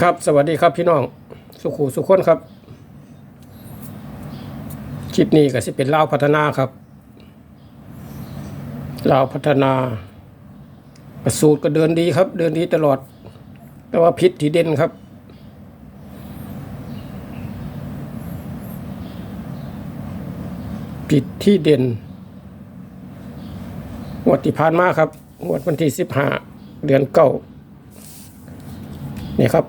ครับสวัสดีครับพี่น้องสุขูสุขคนครับคลิปนี้ก็สิเป็นเล่าพัฒนาครับเล่าพัฒนาสูตรก็เดินดีครับ เดินดีตลอด แต่ว่าพิษที่เด่นครับ ผิดที่เด่นงวดที่ผ่านมาครับงวดวันที่สิบห้าเดือนเก้านี่ครับ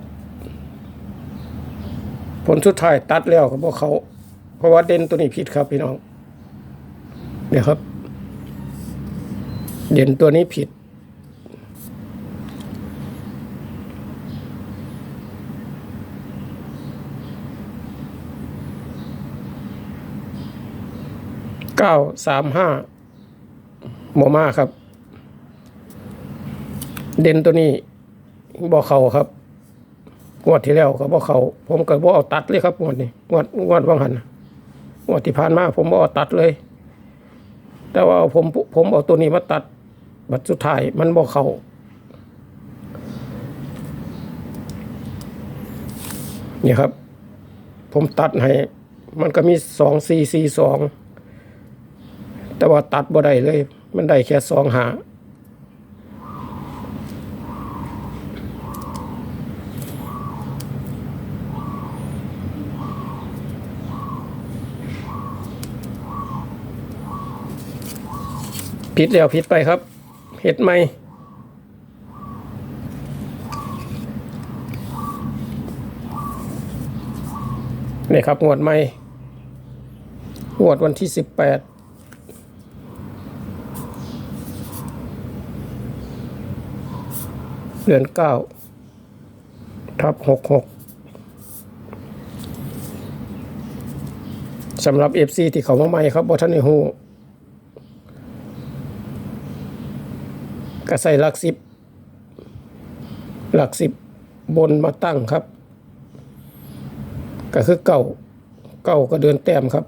ผลสุดท้ายตัดแล้วครับพวกเขาเพราะว่าเด่นตัวนี้ผิดครับพี่น้องเนี่ยครับ เด่นตัวนี้ผิด เก้าสามห้าหมอมาครับ เด่นตัวนี้บ่เขาครับ งวดที่แล้วก็บ่เขาผมก็บ่เอาตัดเลยครับงวดนี้งวดงวดว่างหันงวดที่ผ่านมาผมบ่เอาตัดเลย แต่ว่าผมผมเอาตัวนี้มาตัด บัดสุดท้ายมันบ่เขานี่ครับ ผมตัดให้ มันก็มีสองสี่สี่สองแต่ว่าตัดบ่ได้เลย มันได้แค่สองหา ผิดแล้วผิดไปครับ เห็ดไหมนี่ครับงวดใหม่งวดวันที่สิบแปดเดือนเก้าทับหกหกสำหรับเอฟซีที่เขามาใหม่ครับบอท่านในหู ก็ใส่หลักสิบ หลักสิบบนมาตั้งครับ ก็คือเก้าเก้าก็เดือนแต้มครับ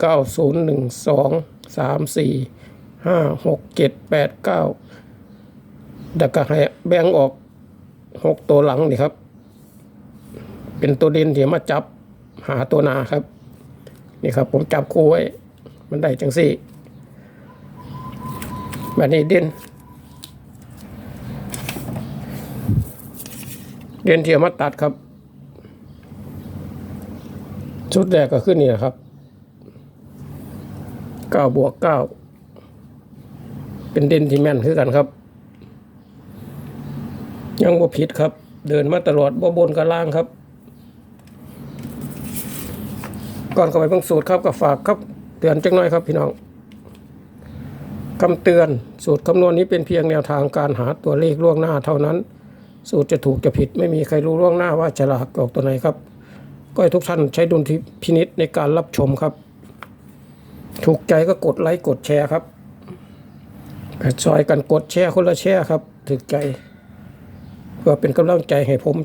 เก้าศูนย์หนึ่งสองสามสี่ห้าหกเจ็ดแปดเก้าแล้วก็ให้แบ่งออกหกตัวหลังนี่ครับ เป็นตัวเด่นที่มาจับหาตัวนาครับ นี่ครับผมจับคู่ไว้ มันได้จังสี่แบบนี้เด่น เด่นที่เอามาตัดครับ ชุดแรกก็ขึ้นนี่นครับเก้าบวกเก้าเป็นเด่นที่แม่นคือกันครับ ยังบ่ผิดครับ เดินมาตลอดบ่บนกับล่างครับ ก่อนเข้าไปเบิ่งสูตรครับก็ฝากครับเตือนจังน้อยครับพี่น้องคำเตือนสูตรคำนวณนี้เป็นเพียงแนวทางการหาตัวเลขล่วงหน้าเท่านั้น สูตรจะถูกจะผิด ไม่มีใครรู้ล่วงหน้าว่าจะหลากออกตัวไหนครับ ก็ให้ทุกท่านใช้ดุลพินิษในการรับชมครับ ถูกใจก็กดไลค์กดแชร์ครับซอยกันกดแชร์คนละแชร์ครับถูกใจ เพื่อเป็นกำลังใจให้ผม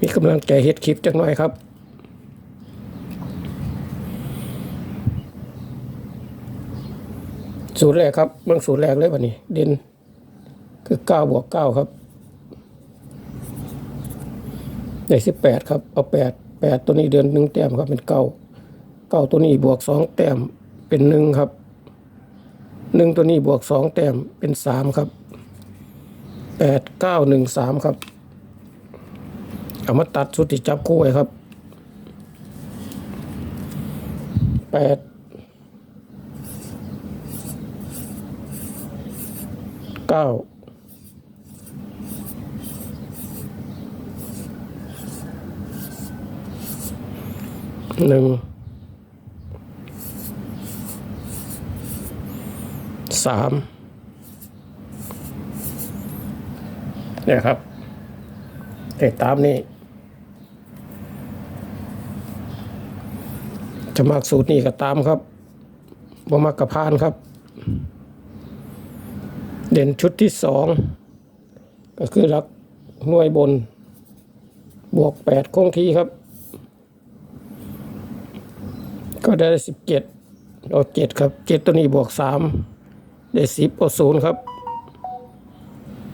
มีกำลังใจเฮ็ดคลิปจังหน่อยครับสูตรแรกครับเบื้องสูตรแรกเลยวันนี้ เด่นคือเก้าบวกเก้าครับ ได้สิบแปดครับ เอาแปดแปดตัวนี้เดือนหนึ่งแต้มครับเป็นเก้าเก้าตัวนี้บวกสองแต้มเป็นหนึ่งครับหนึ่งตัวนี้บวกสองแต้มเป็นสามครับแปดเก้าหนึ่งสามครับเอามาตัดสุดที่จับคู่ไว้ครับแปดเก้า หนึ่งสามเนี่ยครับแต่ตามนี้ จะมักสูตรนี้ก็ตามครับบ่มักกระพานครับ เด่นชุดที่สองก็คือรักหน่วยบน บวกแปดคงที่ครับ ก็ได้สิบเจ็ดเอาเจ็ดครับเจ็ดตัวนี้บวกสามได้สิบเอาศูนย์ครับ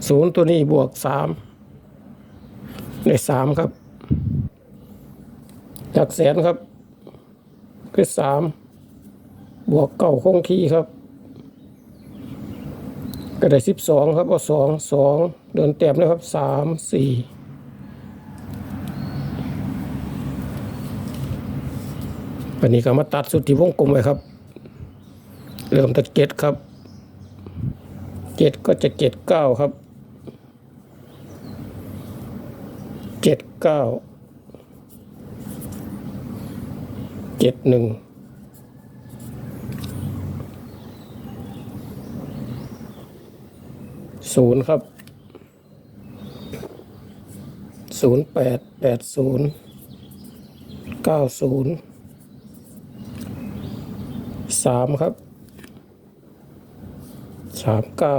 ศูนย์ตัวนี้บวกสามได้สามครับหลักแสนครับคือสามบวกเก้าคงที่ครับ ก็ได้สิบสองครับเอาสองสองเดินแต้มนะครับสามสี่ วันนี้ก็มาตัดสุดที่วงกลมไว้ครับ เริ่มตะเก็ดครับเจ็ดก็จะเจ็ดเก้าครับเจ็ดเก้าเจ็ดหนึ่งศูนย์ครับศูนย์แปดแปดศูนย์เก้าศูนย์ สามครับสามเก้า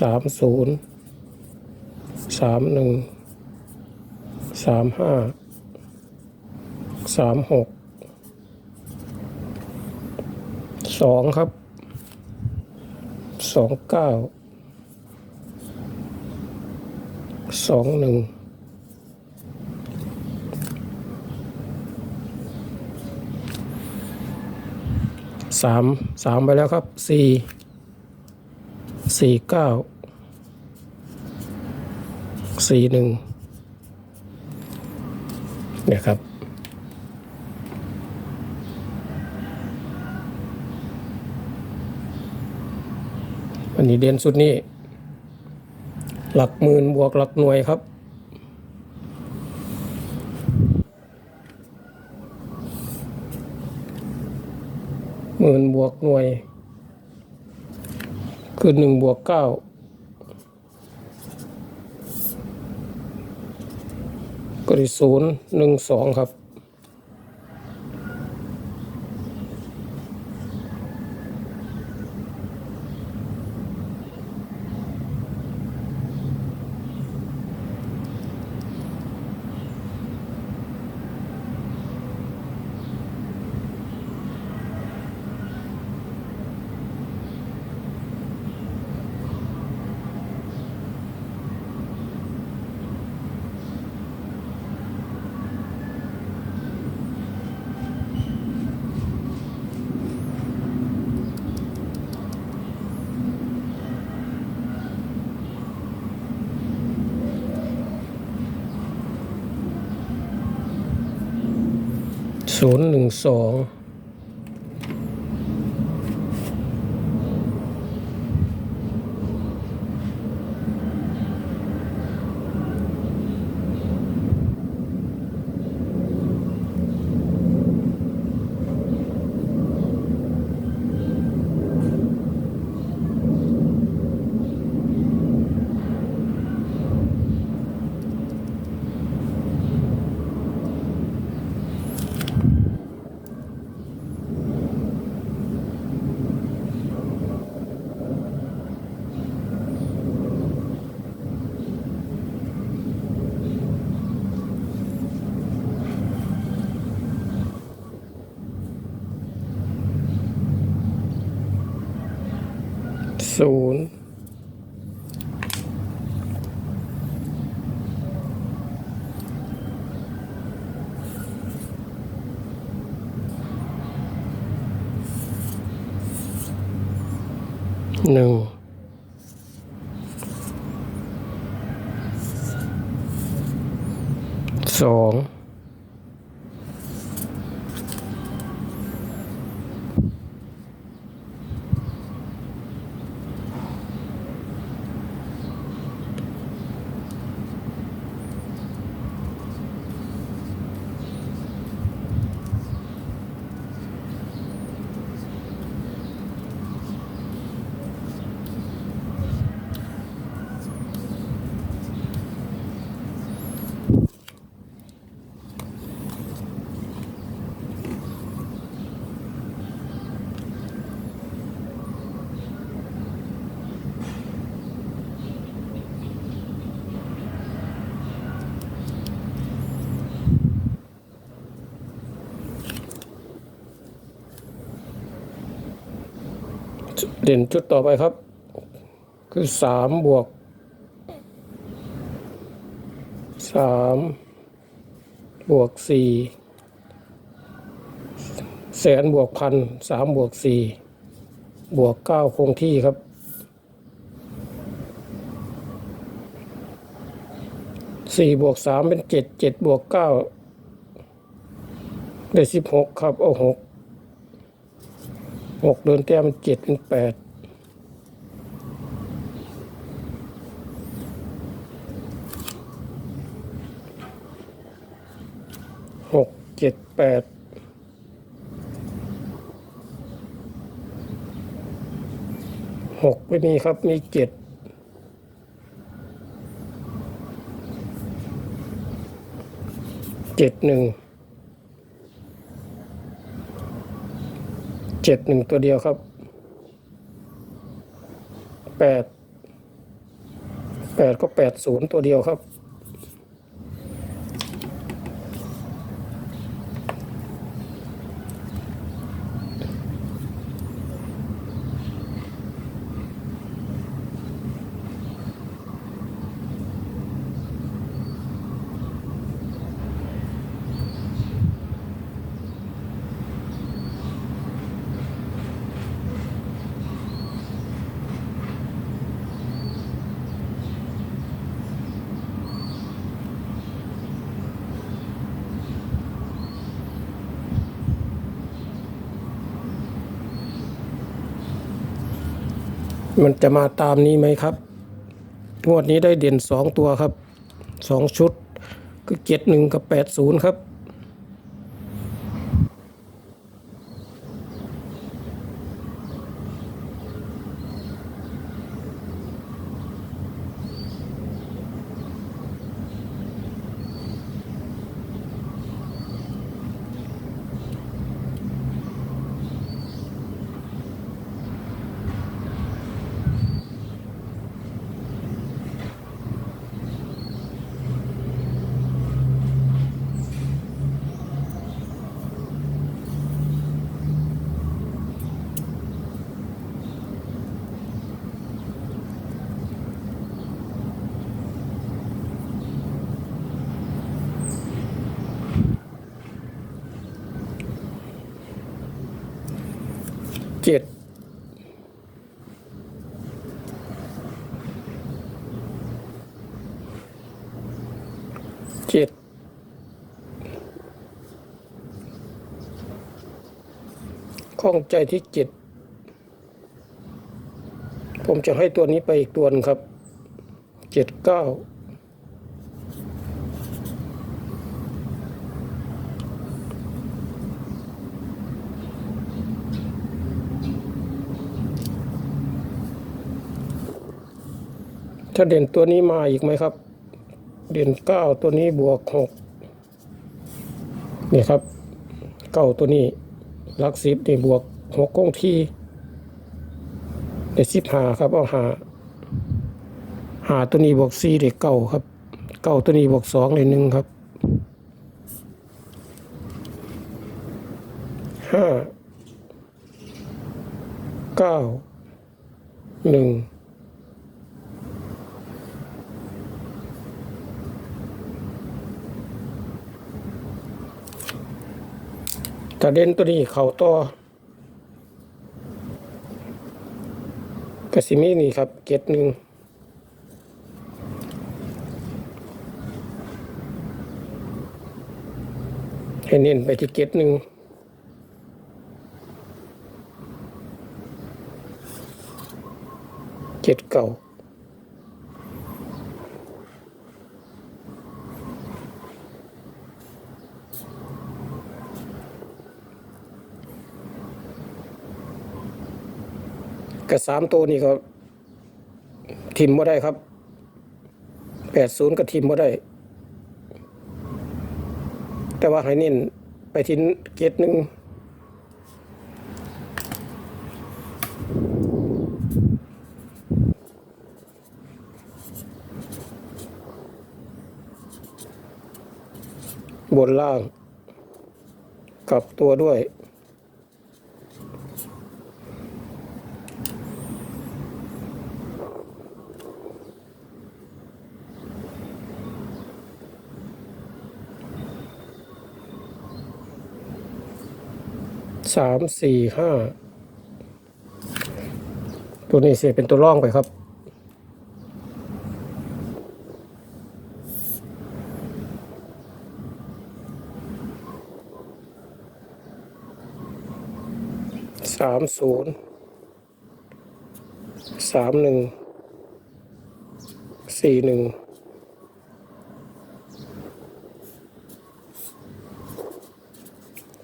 สามศูนย์สามหนึ่งสามห้าสามหกสองครับสองเก้าสองหนึ่ง สามสามไปแล้วครับสี่สี่เก้าสี่หนึ่งเนี่ยครับอันนี้เด่นสุดนี่หลักหมื่นบวกหลักหน่วยครับ มื่นบวกหน่วย คือหนึ่งบวกเก้าก็ได้ศูนย์หนึ่งสองครับ ศูนย์หนึ่งสอง ศูนย์หนึ่งสอง เด่นจุดต่อไปครับ คือสามบวกสามบวกสี่แสนบวกพันสามบวกสี่บวกเก้าคงที่ครับ สี่บวกสามเป็นเจ็ดเจ็ดบวกเก้าได้สิบหกครับ เอาหก หกเดินแต้มเจ็ดเป็นแปดหกเจ็ดแปดหกไม่มีครับมีเจ็ดเจ็ดหนึ่ง เจ็ดหนึ่งตัวเดียวครับแปดแปดก็แปดศูนย์ตัวเดียวครับ มันจะมาตามนี้ไหมครับ งวดนี้ได้เด่นสองตัวครับสองชุดคือเจ็ดหนึ่งกับแปดศูนย์ครับ เจ็ดเจ็ด ข้องใจที่เจ็ดผมจะให้ตัวนี้ไปอีกตัวหนึงครับเจ็ดเก้าถ้าเด่นตัวนี้มาอีกไหมครับ เด่นเก้าตัวนี้บวกหกนี่ครับเก้าตัวนี้ ลักสิบนี่บวกหกคงที่ได้สิบหาครับ เอาหาหาตัวนี้บวกสี่เด็กเก้าครับเก้าตัวนี้บวกสองเลยหนึ่งครับห้าเก้าหนึ่ง ถ้าเด่นตัวนี้เขาต่อกระสิมีนี่ครับเจ็ดหนึ่งให้เน้นไปที่เจ็ดหนึ่งเจ็ดเก่า กับสามตัวนี่ก็ทิมบ่ได้ครับแปดศูนย์ก็ทิมบ่ได้ แต่ว่าให้เน้นไปที่เกตหนึ่งบนล่าง กลับตัวด้วย สามสี่ห้าตัวนี้เสียเป็นตัวร่องไปครับสามศูนย์สามหนึ่งสี่หนึ่ง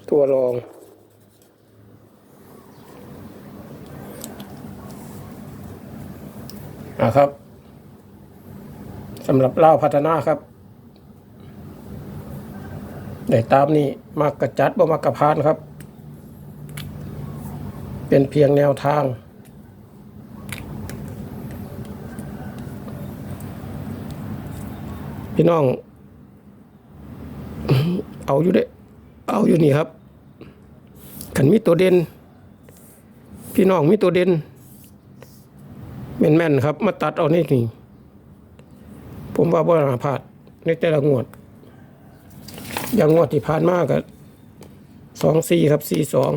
ตัวรอง อะครับสำหรับเล่าพัฒนาครับได้ตามนี้มากกระจัดบ่มากกระพานครับ เป็นเพียงแนวทาง พี่น้อง เอาอยู่เด้เอาอยู่นี่ครับขันมีตัวเด่นพี่น้องมีตัวเด่น แม่นๆครับ มาตัดเอานี่นี่ผมว่าบ่น่าพลาดในแต่ละงวด อย่างงวดที่ผ่านมาก็สองสี่ครับสี่สอง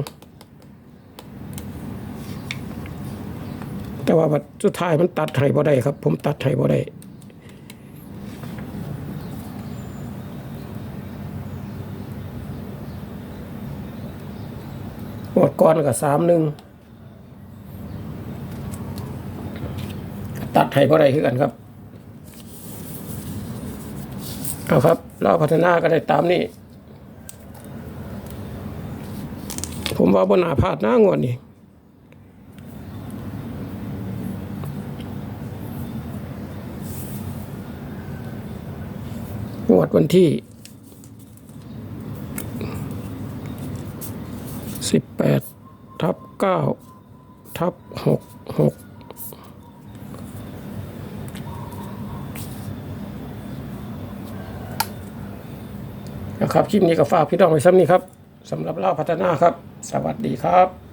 แต่ว่าบัดสุดท้ายมันตัดให้บ่ได้ครับ ผมตัดให้บ่ได้หมดก่อนกับสามหนึ่ง ให้อะได้คือกันครับ เอาครับเราพัฒนาก็ได้ตามนี้ ผมว่าบนอาพาดหน้างวดนี่งวดวันที่สิบแปดทับเก้าทับหกหก ครับคลิปนี้ก็ฝากพี่น้องไว้ซ้ำนี้ครับสำหรับเล่าพัฒนาครับ สวัสดีครับ